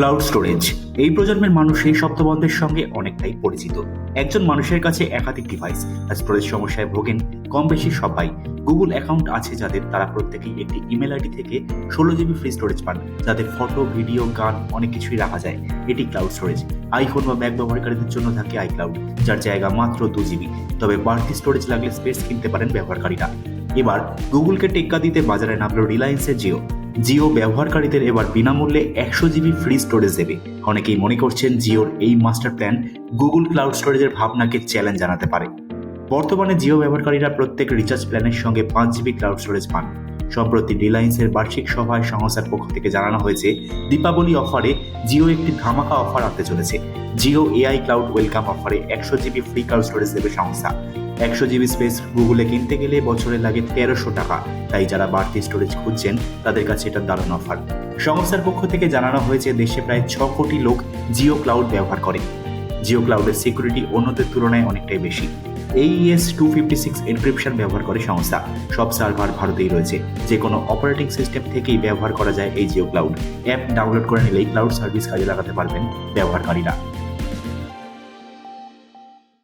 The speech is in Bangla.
ক্লাউড স্টোরেজ এই প্রজন্মের মানুষ এই শব্দবন্ধের সঙ্গে অনেকটাই পরিচিত। একজন মানুষের কাছে একাধিক ডিভাইস আর স্টোরেজ সমস্যায় ভোগেন কম বেশি সবাই। গুগল অ্যাকাউন্ট আছে যাদের তারা প্রত্যেকেই একটি ইমেল আইডি থেকে ষোলো জিবি ফ্রি স্টোরেজ পান, যাতে ফটো ভিডিও গান, অনেক কিছুই রাখা যায়। এটি ক্লাউড স্টোরেজ আইফোন বা ম্যাক ব্যবহারকারীদের জন্য থাকে আইক্লাউড যার জায়গা মাত্র দু জিবি তবে বাড়তি স্টোরেজ লাগলে স্পেস কিনতে পারেন ব্যবহারকারীরা। এবার গুগলকে টেক্কা দিতে বাজারে নামলো রিলায়েন্সের জিও জিও ব্যবহারকারীদের এবার বিনামূল্যে একশো জিবি ফ্রি স্টোরেজ দেবে। অনেকেই মনে করছেন জিওর এই মাস্টার প্ল্যান গুগল ক্লাউড স্টোরেজের ভাবনাকে চ্যালেঞ্জ জানাতে পারে। বর্তমানে জিও ব্যবহারকারীরা প্রত্যেক রিচার্জ প্ল্যানের সঙ্গে পাঁচ জিবি ক্লাউড স্টোরেজ পান। সম্প্রতি রিলায়েন্সের বার্ষিক সভায় সংস্থার পক্ষ থেকে জানানো হয়েছে, দীপাবলি অফারে জিও একটি ধামাকা অফার আনতে চলেছে। জিও এআই ক্লাউড ওয়েলকাম অফারে একশো জিবি ফ্রি ক্লাউড স্টোরেজ দেবে সংস্থা। একশো জিবি স্পেস গুগলে কিনতে গেলে বছরে লাগে তেরোশো টাকা। তাই যারা বাড়তি স্টোরেজ খুঁজছেন, তাদের কাছে এটা দারুণ অফার সংস্থার পক্ষ থেকে জানানো হয়েছে, দেশে প্রায় ছ কোটি লোক জিও ক্লাউড ব্যবহার করে। জিও ক্লাউডের সিকিউরিটি অন্যদের তুলনায় অনেকটাই বেশি। AES two fifty six encryption ব্যবহার করে সংস্থা। সব সার্ভার ভারতেই রয়েছে। যে কোনো অপারেটিং সিস্টেম থেকেই ব্যবহার করা যায় এই জিও ক্লাউড অ্যাপ ডাউনলোড করে নিলেই ক্লাউড সার্ভিস কাজে লাগাতে পারবেন ব্যবহারকারীরা।